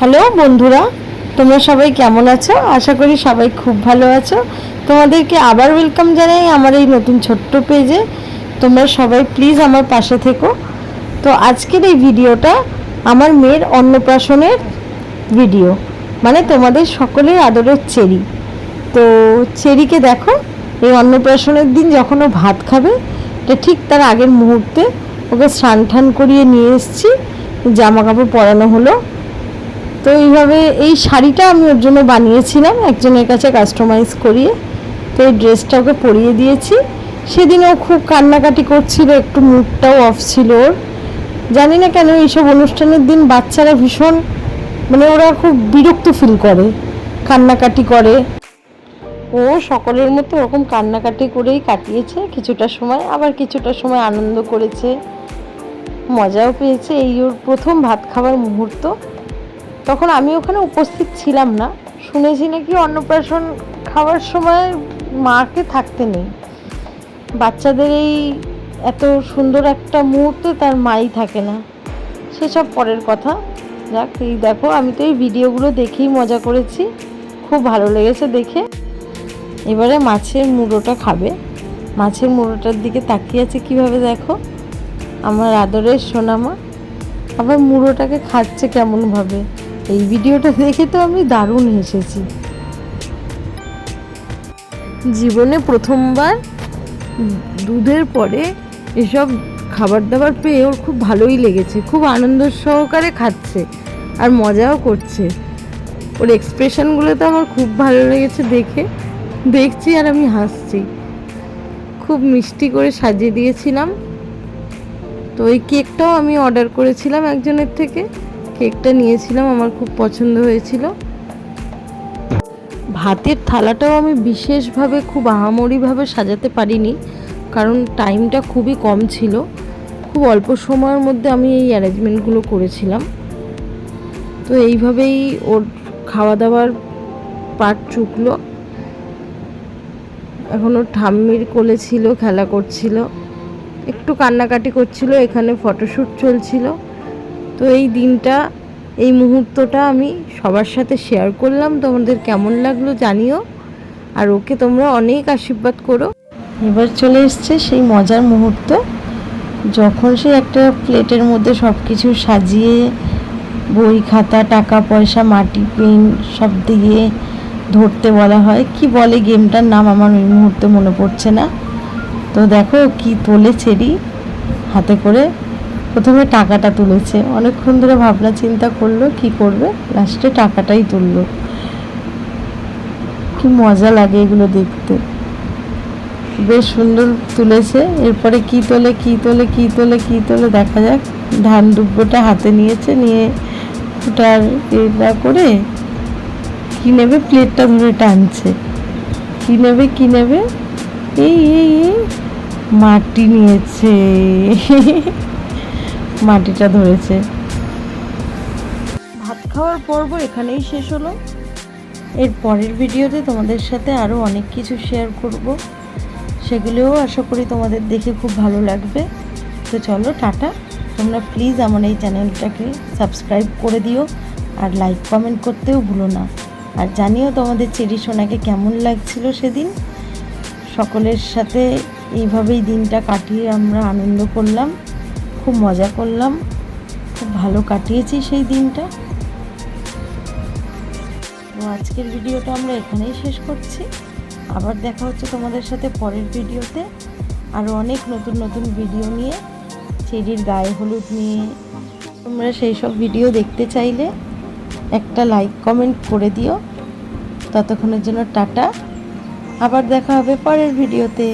Hello বন্ধুরা, তোমরা সবাই কেমন আছো? আশা করি সবাই খুব ভালো আছো। তোমাদেরকে আবার ওয়েলকাম জানাই আমার এই নতুন ছোট্ট পেজে তোমরা সবাই প্লিজ আমার পাশে থেকো। তো আজকের এই ভিডিওটা আমার মেয়ের অন্নপ্রাশনের ভিডিও মানে তোমাদের সকলের আদরের চেরি। তো চেরিকে দেখো, এই অন্নপ্রাশনের দিন যখন ও ভাত খাবে এটা ঠিক তার আগের মুহূর্তে ওকে স্নান টান করিয়ে নিয়ে এসেছি। জামা কাপড় পরানো হলো। তো এইভাবে এই শাড়িটা আমি ওর জন্য বানিয়েছিলাম, একজনের কাছে কাস্টমাইজ করিয়ে। তো এই ড্রেসটা ওকে পরিয়ে দিয়েছি। সেদিন ও খুব কান্নাকাটি করছিল, একটু মুডটাও অফ ছিল ওর। জানি না কেন এইসব অনুষ্ঠানের দিন বাচ্চারা ভীষণ মানে ওরা খুব বিরক্ত ফিল করে, কান্নাকাটি করে। ও সকলের মতো ওরকম কান্নাকাটি করেই কাটিয়েছে কিছুটা সময়, আবার কিছুটা সময় আনন্দ করেছে, মজাও পেয়েছে। এই ওর প্রথম ভাত খাওয়ার মুহূর্ত। তখন আমি ওখানে উপস্থিত ছিলাম না। শুনেছি নাকি অন্নপ্রাশন খাওয়ার সময় মাকে থাকতে নেই। বাচ্চাদের এই এত সুন্দর একটা মুহূর্তে তার মাই থাকে না। সেসব পরের কথা। যাক, এই দেখো, আমি তো এই ভিডিওগুলো দেখেই মজা করেছি। খুব ভালো লেগেছে দেখে। এবারে মাছের মুড়োটা খাবে। মাছের মুড়োটার দিকে তাকিয়ে আছে কীভাবে দেখো? আমার আদরের সোনামা। আবার মুড়োটাকে খাচ্ছে কেমনভাবে? এই ভিডিওটা দেখে তো আমি দারুণ হেসেছি। জীবনে প্রথমবার দুধের পরে এসব খাবার দাবার পেয়ে ওর খুব ভালোই লেগেছে, খুব আনন্দ সহকারে খাচ্ছে আর মজাও করছে। ওর এক্সপ্রেশনগুলো তো আমার খুব ভালো লেগেছে দেখে। দেখছি আর আমি হাসছি। খুব মিষ্টি করে সাজিয়ে দিয়েছিলাম। তো ওই কেকটাও আমি অর্ডার করেছিলাম একজনের থেকে। কেকটা নিয়েছিলাম, আমার খুব পছন্দ হয়েছিল। ভাতের থালাটাও আমি বিশেষভাবে খুব আহামরিভাবে সাজাতে পারিনি, কারণ টাইমটা খুবই কম ছিল। খুব অল্প সময়ের মধ্যে আমি এই অ্যারেঞ্জমেন্টগুলো করেছিলাম। তো এইভাবেই ওর খাওয়া দাওয়ার পাট চুকলো এখনও ঠাম্মির কোলে ছিল, খেলা করছিল। একটু কান্নাকাটি করছিল, এখানে ফটোশ্যুট চলছিল। তো এই দিনটা, এই মুহূর্তটা আমি সবার সাথে শেয়ার করলাম। তোমাদের কেমন লাগল জানিও। আর ওকে তোমরা অনেক আশীর্বাদ করো। এবার চলে এসছে সেই মজার মুহূর্ত। যখন সে একটা প্লেটের মধ্যে সব কিছু সাজিয়ে, বই খাতা, টাকা পয়সা, মাটি, পেন সব দিয়ে ধরতে বলা হয়, কি বলে গেমটার নাম আমার ওই মুহূর্তে মনে পড়ছে না। তো দেখো কি তোলে চেরি, হাতে করে প্রথমে টাকাটা তুলেছে। অনেকক্ষণ ধরে ভাবনা চিন্তা করল, কি করবে? লাস্টে টাকাটাই তুললো। কি মজা লাগে এগুলো দেখতে। বেশ সুন্দর তুলেছে। এরপরে কি তোলে কি তোলে কি তোলে কি তোলে, দেখা যাক। ধান দুব্বটা হাতে নিয়েছে, নিয়ে ওটার এটা করে কি নেবে? প্লেটটা ধরে টানছে। কি নেবে কি নেবে? এই এই, মাটি নিয়েছে। মাটিটা ধরেছে। ভাত খাওয়ার পর্ব এখানেই শেষ হলো। এর পরের ভিডিওতে তোমাদের সাথে আরও অনেক কিছু শেয়ার করব। সেগুলোও আশা করি তোমাদের দেখে খুব ভালো লাগবে। তো চলো, টাটা। তোমরা প্লিজ আমার এই চ্যানেলটাকে সাবস্ক্রাইব করে দিও আর লাইক কমেন্ট করতেও ভুলো না। আর জানিও তোমাদের চেরি সোনাকে কেমন লাগছিল সেদিন। সকলের সাথে এইভাবেই দিনটা কাটিয়ে আমরা আনন্দ করলাম। খুব মজা করলাম। খুব ভালো কাটিয়েছি সেই দিনটা। তো আজকের ভিডিওটা আমরা এখানেই শেষ করছি। আবার দেখা হচ্ছে তোমাদের সাথে পরের ভিডিওতে। আরও অনেক নতুন নতুন ভিডিও নিয়ে। চেরির গায়ে হলুদ নিয়ে। তোমরা সেই সব ভিডিও দেখতে চাইলে একটা লাইক, কমেন্ট করে দিও। ততক্ষণের জন্য টাটা। আবার দেখা হবে পরের ভিডিওতে।